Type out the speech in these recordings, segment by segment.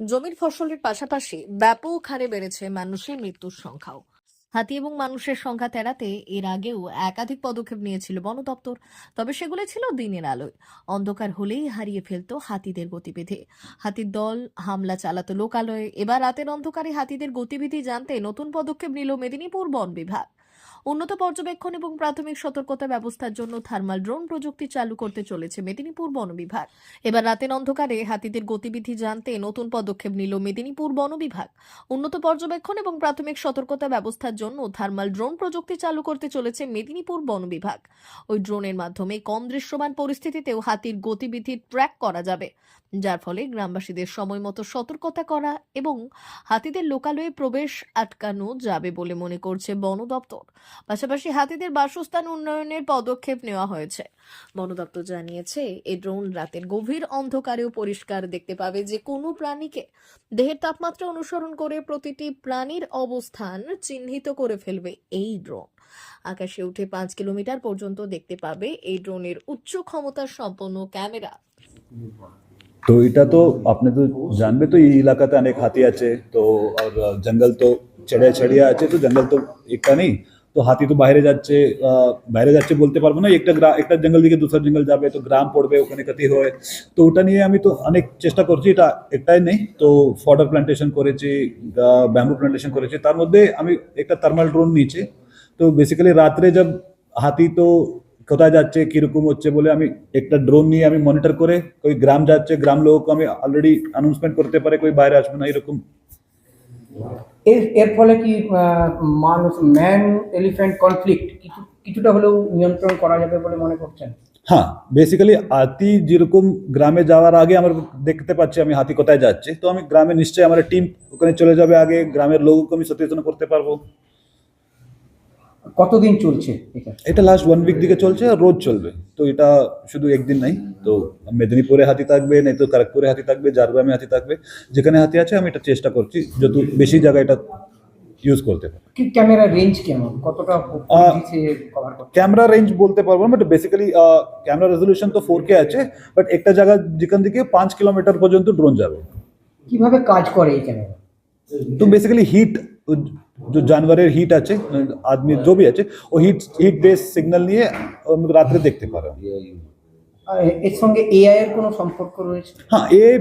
জমির ফসলের পাশাপাশি ব্যাপক হারে বেড়েছে মানুষের মৃত্যুর সংখ্যাও। হাতি এবং মানুষের সংখ্যা তেড়াতে এর আগেও একাধিক পদক্ষেপ নিয়েছিল বন দপ্তর, তবে সেগুলো ছিল দিনের আলোয়। অন্ধকার হলেই হারিয়ে ফেলতো হাতিদের গতিবিধি। হাতির দল, হামলা চালাতো লোকালয়ে। এবার রাতের অন্ধকারে হাতিদের গতিবিধি জানতে নতুন পদক্ষেপ নিল মেদিনীপুর বন বিভাগ। উন্নত পর্যবেক্ষণ এবং প্রাথমিক সতর্কতা ব্যবস্থার জন্য থার্মাল ড্রোন প্রযুক্তি চালু করতে চলেছে মেদিনীপুর বন বিভাগ। এবার রাতের অন্ধকারে হাতিদের গতিবিধি জানতে নতুন পদক্ষেপ নিল মেদিনীপুর বন বিভাগ। উন্নত পর্যবেক্ষণ এবং প্রাথমিক সতর্কতা ব্যবস্থার জন্য থার্মাল ড্রোন প্রযুক্তি চালু করতে চলেছে মেদিনীপুর বন বিভাগ। ওই ড্রোনের মাধ্যমে কম দৃশ্যমান পরিস্থিতিতেও হাতির গতিবিধি ট্র্যাক করা যাবে। যার ফলে গ্রামবাসীদের সময় মতো সতর্কতা করা এবং হাতিদের লোকালয়ে প্রবেশ আটকানো যাবে বলে মনে করছে বন দপ্তর। পাশাপাশি হাতিদের বাসস্থান উন্নয়নের পদক্ষেপ নেওয়া হয়েছে। বন দপ্তর জানিয়েছে এই ড্রোন রাতের গভীর অন্ধকারেও পরিষ্কার দেখতে পাবে যে কোনো প্রাণীকে দেহের তাপমাত্রা অনুসরণ করে প্রতিটি প্রাণীর অবস্থান চিহ্নিত করে ফেলবে এই ড্রোন। আকাশে উঠে পাঁচ কিলোমিটার পর্যন্ত দেখতে পাবে এই ড্রোনের উচ্চ ক্ষমতার সম্পন্ন ক্যামেরা। তো এটা তো আপনি তো জানবে তো, এই এলাকাতে অনেক হাতি আছে, তো আর জঙ্গল তো ছেড়ে ছড়িয়ে আছে, তো জঙ্গল তো একটা নেই। তো হাতি তো বাইরে যাচ্ছে বাইরে যাচ্ছে বলতে পারব না, একটা গ্রা- একটা জঙ্গল দিকে দুসরা জঙ্গল যাবে, তো গ্রাম পড়বে, ওখানে ক্ষতি হয়। তো ওটা নিয়ে আমি তো অনেক চেষ্টা করছি, এটা একটাই নেই। তো ফডার প্ল্যান্টেশন করেছি ব্যাম্বু প্ল্যান্টেশন করেছি, তার মধ্যে আমি একটা থার্মাল ড্রোন নিয়েছি। তো বেসিক্যালি রাত্রে জব হাতি তো কোথায় যাচ্ছে কীরকম হচ্ছে বলে আমি একটা ড্রোন নিয়ে আমি মনিটর করে কই গ্রাম যাচ্ছে গ্রাম লোক আমি অলরেডি অ্যানাউন্সমেন্ট করতে পারে কই বাইরে আসবে না এরকম। এর এর ফলে কি মানুষ ম্যান এলিফ্যান্ট কনফ্লিক্ট কিছু কিছুটা হলেও নিয়ন্ত্রণ করা যাবে বলে মনে করছেন? হ্যাঁ বেসিক্যালি হাতি যেরকম গ্রামে যাওয়ার আগে আমার দেখতে পাচ্ছি আমি হাতি কোথায় যাচ্ছে তো আমি গ্রামে নিশ্চয়ই আমার টিম ওখানে চলে যাবে আগে গ্রামের লোককে আমি সচেতন করতে পারব। কতদিন চলছে এটা? এটা লাস্ট ওয়ান উইক দিকে চলছে আর রোজ চলবে। তো এটা শুধু একদিন নাই তো মেদিনীপুরে হাতি থাকবে নাই তো খড়গপুরে হাতি থাকবে ঝাড়গ্রামে হাতি থাকবে। যেখানে হাতি আছে আমি এটা চেষ্টা করছি যত বেশি জায়গায় এটা ইউজ করতে পারি। কি ক্যামেরা রেঞ্জ কেমন? কতটা কভার করতে ক্যামেরা রেঞ্জ বলতে পারব না বাট বেসিক্যালি ক্যামেরা রেজলিউশন তো ফোর কে আছে বাট একটা জায়গা যেখান থেকে পাঁচ কিলোমিটার পর্যন্ত ড্রোন যাবে। কীভাবে কাজ করে এই ক্যামেরা তো বেসিক্যালি হিট যে জানোয়ারের হিট আছে আদমির জবি ভি আছে ও হিট হিট বেস সিগন্যাল নিয়ে রাত্রে দেখতে পারে এআই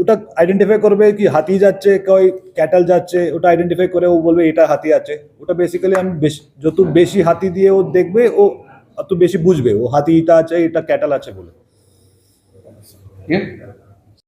ওটা আইডেন্টিফাই করবে কি হাতি যাচ্ছে কই ক্যাটাল যাচ্ছে ওটা আইডেন্টিফাই করে ও বলবে এটা হাতি আছে। ওটা বেসিক্যালি আমি যত হ্যাঁ। বেশি হাতি দিয়ে ও দেখবে ও অত বেশি বুঝবে ও হাতি এটা আছে এটা ক্যাটাল আছে বলে।